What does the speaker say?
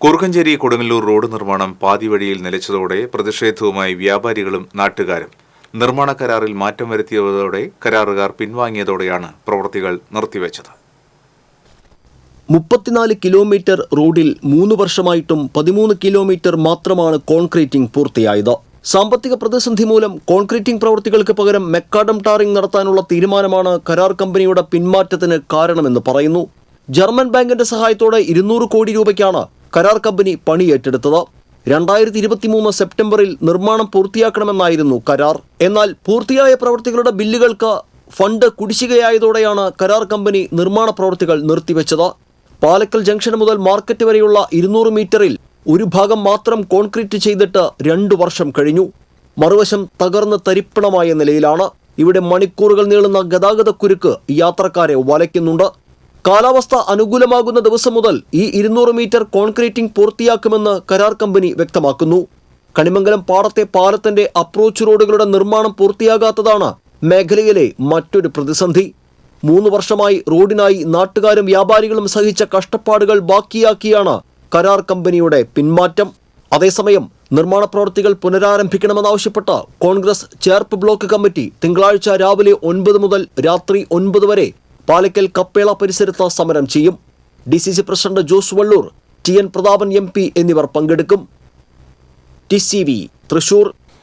Kurukkanchery Kodungallur road നിർമ്മാണം പാതി വഴിയിൽ നിലച്ചതോടെ പ്രതിഷേധവുമായി വ്യാപാരികളും നാട്ടുകാരും. നിർമ്മാണ കരാറിൽ മാറ്റം വരുത്തിയതോടെ കരാറുകാർ പിൻവാങ്ങിയതോടെയാണ് പ്രവൃത്തികൾ നിർത്തിവെച്ചത്. മുപ്പത്തിനാല് കിലോമീറ്റർ റോഡിൽ മൂന്ന് വർഷമായിട്ടും പതിമൂന്ന് കിലോമീറ്റർ മാത്രമാണ് കോൺക്രീറ്റിംഗ് പൂർത്തിയായത്. സാമ്പത്തിക പ്രതിസന്ധി മൂലം കോൺക്രീറ്റിംഗ് പ്രവൃത്തികൾക്ക് പകരം മെക്കാഡം ടാറിംഗ് നടത്താനുള്ള തീരുമാനമാണ് കരാർ കമ്പനിയുടെ പിന്മാറ്റത്തിന് കാരണമെന്ന് പറയുന്നു. ജർമ്മൻ ബാങ്കിന്റെ സഹായത്തോടെ ഇരുന്നൂറ് കോടി രൂപയ്ക്കാണ് കരാർ കമ്പനി പണി ഏറ്റെടുത്തത് രണ്ടായിരത്തി ഇരുപത്തിമൂന്ന് സെപ്റ്റംബറിൽ നിർമ്മാണം പൂർത്തിയാക്കണമെന്നായിരുന്നു കരാർ. എന്നാൽ പൂർത്തിയായ പ്രവൃത്തികളുടെ ബില്ലുകൾക്ക് ഫണ്ട് കുടിശ്ശികയായതോടെയാണ് കരാർ കമ്പനി നിർമ്മാണ പ്രവൃത്തികൾ നിർത്തിവെച്ചത്. പാലക്കൽ ജംഗ്ഷൻ മുതൽ മാർക്കറ്റ് വരെയുള്ള ഇരുന്നൂറ് മീറ്ററിൽ ഒരു ഭാഗം മാത്രം കോൺക്രീറ്റ് ചെയ്തിട്ട് രണ്ടു വർഷം കഴിഞ്ഞു. മറുവശം തകർന്ന് തരിപ്പണമായ നിലയിലാണ്. ഇവിടെ മണിക്കൂറുകൾ നീളുന്ന ഗതാഗതക്കുരുക്ക് യാത്രക്കാരെ വലയ്ക്കുന്നുണ്ട്. കാലാവസ്ഥ അനുകൂലമാകുന്ന ദിവസം മുതൽ ഈ ഇരുന്നൂറ് മീറ്റർ കോൺക്രീറ്റിംഗ് പൂർത്തിയാക്കുമെന്ന് കരാർ കമ്പനി വ്യക്തമാക്കുന്നു. കണിമംഗലം പാടത്തെ പാലത്തിന്റെ അപ്രോച്ച് റോഡുകളുടെ നിർമ്മാണം പൂർത്തിയാകാത്തതാണ് മേഖലയിലെ മറ്റൊരു പ്രതിസന്ധി. മൂന്ന് വർഷമായി റോഡിനായി നാട്ടുകാരും വ്യാപാരികളും സഹിച്ച കഷ്ടപ്പാടുകൾ ബാക്കിയാക്കിയാണ് കരാർ കമ്പനിയുടെ പിന്മാറ്റം. അതേസമയം നിർമ്മാണ പ്രവൃത്തികൾ പുനരാരംഭിക്കണമെന്നാവശ്യപ്പെട്ട് കോൺഗ്രസ് ചേർപ്പ് ബ്ലോക്ക് കമ്മിറ്റി തിങ്കളാഴ്ച രാവിലെ ഒൻപത് മുതൽ രാത്രി ഒൻപത് വരെ പാലക്കൽ കപ്പേള പരിസരത്ത് സമരം ചെയ്യും. D C C president Jose Vallur T N Prathapan M P എന്നിവർ പങ്കെടുക്കും. T C V Thrissur.